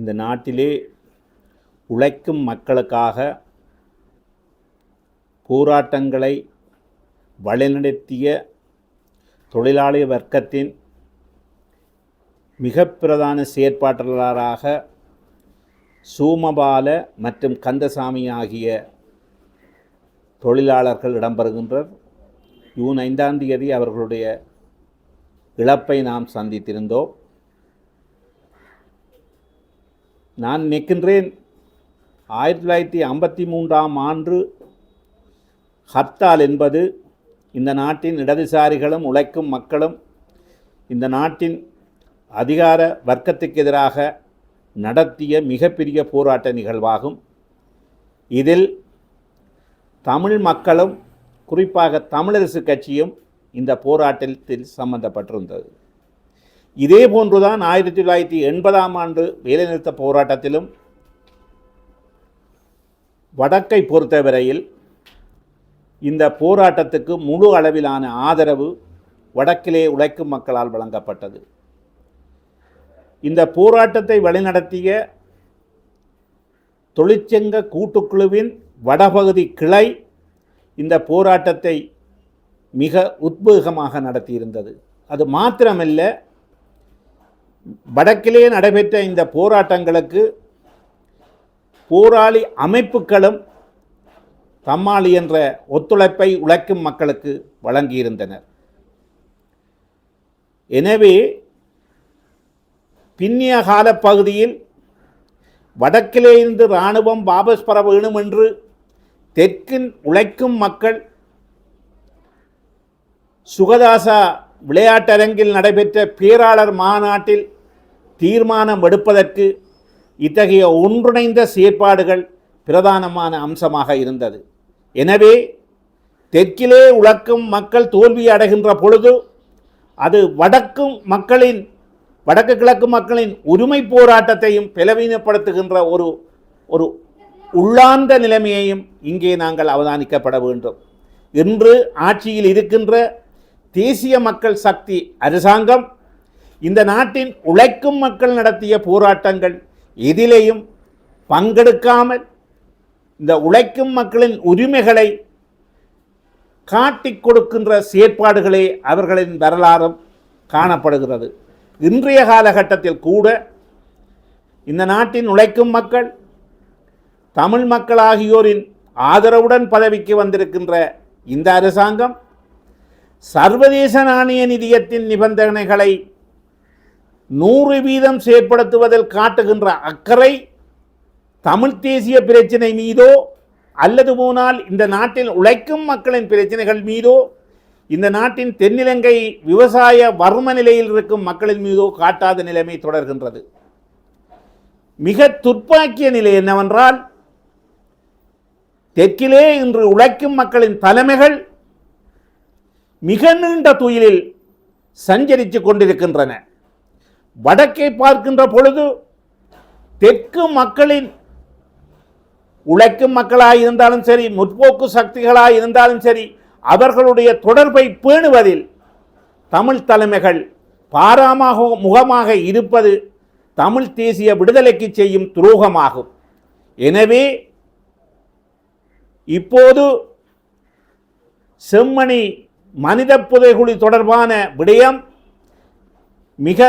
இந்த நாட்டிலே உழைக்கும் மக்களுக்காக போராட்டங்களை வழிநடத்திய தொழிலாளி வர்க்கத்தின் மிக பிரதான செயற்பாட்டாளராக சூமபால மற்றும் கந்தசாமி ஆகிய தொழிலாளர்கள் இடம்பெறுகின்றனர். ஜூன் ஐந்தாம் தேதி அவர்களுடைய இழப்பை நாம் சந்தித்திருந்தோம். நான் நிற்கின்றேன். ஆயிரத்தி தொள்ளாயிரத்தி ஐம்பத்தி மூன்றாம் ஆண்டு ஹர்த்தால் என்பது இந்த நாட்டின் இடதுசாரிகளும் உழைக்கும் மக்களும் இந்த நாட்டின் அதிகார வர்க்கத்துக்கு எதிராக நடத்திய மிகப்பெரிய போராட்ட நிகழ்வாகும். இதில் தமிழ் மக்களும் குறிப்பாக தமிழரசு கட்சியும் இந்த போராட்டத்தில் சம்பந்தப்பட்டிருந்தது. இதே போன்றுதான் ஆயிரத்தி தொள்ளாயிரத்தி எண்பதாம் ஆண்டு வேலைநிறுத்த போராட்டத்திலும் வடக்கை பொறுத்தவரையில் இந்த போராட்டத்துக்கு முழு அளவிலான ஆதரவு வடக்கிலே உழைக்கும் மக்களால் வழங்கப்பட்டது. இந்த போராட்டத்தை வழிநடத்திய தொழிற்சங்க கூட்டுக்குழுவின் வடபகுதி கிளை இந்த போராட்டத்தை மிக உத்வேகமாக நடத்தியிருந்தது. அது மாத்திரமல்ல வடக்கிலே நடைபெற்ற இந்த போராட்டங்களுக்கு போராளி அமைப்புகளும் தம்மால் என்ற ஒத்துழைப்பை உழைக்கும் மக்களுக்கு வழங்கியிருந்தனர். எனவே பின்னிய கால பகுதியில் வடக்கிலே இருந்து இராணுவம் வாபஸ் பெற வேணும் என்று தெற்கின் உழைக்கும் மக்கள் சுகதாசா விளையாட்டரங்கில் நடைபெற்ற பேராளர் மாநாட்டில் தீர்மானம் எடுப்பதற்கு இத்தகைய ஒன்றிணைந்த செயற்பாடுகள் பிரதானமான அம்சமாக இருந்தது. எனவே தெற்கிலே உழக்கும் மக்கள் தோல்வி அடைகின்ற பொழுது அது வடக்கும் மக்களின் வடக்கு கிழக்கு மக்களின் உரிமை போராட்டத்தையும் பலவீனப்படுத்துகின்ற ஒரு ஒரு உள்ளார்ந்த நிலைமையையும் இங்கே நாங்கள் அவதானிக்கப்பட வேண்டும். இன்று ஆட்சியில் இருக்கின்ற தேசிய மக்கள் சக்தி அரசாங்கம் இந்த நாட்டின் உழைக்கும் மக்கள் நடத்திய போராட்டங்கள் எதிலேயும் பங்கெடுக்காமல் இந்த உழைக்கும் மக்களின் உரிமைகளை காட்டிக் கொடுக்கின்ற செயற்பாடுகளே அவர்களின் வரலாறும் காணப்படுகிறது. இன்றைய காலகட்டத்தில் கூட இந்த நாட்டின் உழைக்கும் மக்கள் தமிழ் மக்கள் ஆகியோரின் ஆதரவுடன் பதவிக்கு வந்திருக்கின்ற இந்த அரசாங்கம் சர்வதேச நாணய நிதியத்தின் நிபந்தனைகளை நூறு வீதம் செயற்படுத்துவதில் காட்டுகின்ற அக்கறை தமிழ் தேசிய பிரச்சினை மீதோ அல்லது போனால் இந்த நாட்டில் உழைக்கும் மக்களின் பிரச்சனைகள் மீதோ இந்த நாட்டின் தென்னிலங்கை விவசாய வர்ம நிலையில் இருக்கும் மக்களின் மீதோ காட்டாத நிலைமை தொடர்கின்றது. மிக துர்ப்பாக்கிய நிலை என்னவென்றால் தெற்கிலே இன்று உழைக்கும் மக்களின் தலைமைகள் மிக நீண்ட துயிலில் சஞ்சரித்து கொண்டிருக்கின்றன. வடக்கை பார்க்கின்ற பொழுது தெற்கு மக்களின் உழைக்கும் மக்களாக இருந்தாலும் சரி முற்போக்கு சக்திகளாக இருந்தாலும் சரி அவர்களுடைய தொடர்பை பேணுவதில் தமிழ் தலைமைகள் பாராமாக முகமாக இருப்பது தமிழ் தேசிய விடுதலைக்கு செய்யும் துரோகமாகும். எனவே இப்போது செம்மணி மனித புதைகுழி தொடர்பான விடயம் மிக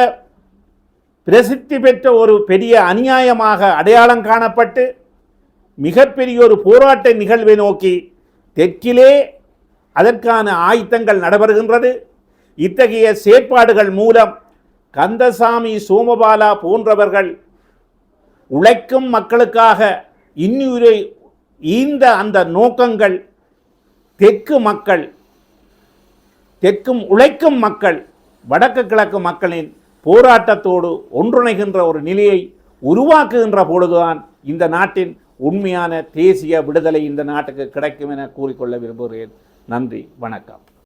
பிரசித்தி பெற்ற ஒரு பெரிய அநியாயமாக அடையாளம் காணப்பட்டு மிகப்பெரிய ஒரு போராட்ட நிகழ்வை நோக்கி தெற்கிலே அதற்கான ஆயத்தங்கள் நடைபெறுகின்றது. இத்தகைய செயற்பாடுகள் மூலம் கந்தசாமி சோமபாலா போன்றவர்கள் உழைக்கும் மக்களுக்காக இன்னுயிரை ஈந்த அந்த நோக்கங்கள் தெற்கு மக்கள் தெற்கும் உழைக்கும் மக்கள் வடக்கு கிழக்கு மக்களின் போராட்டத்தோடு ஒன்றிணைகின்ற ஒரு நிலையை உருவாக்குகின்ற பொழுதுதான் இந்த நாட்டின் உண்மையான தேசிய விடுதலை இந்த நாட்டுக்கு கிடைக்கும் என கூறிக்கொள்ள விரும்புகிறேன். நன்றி வணக்கம்.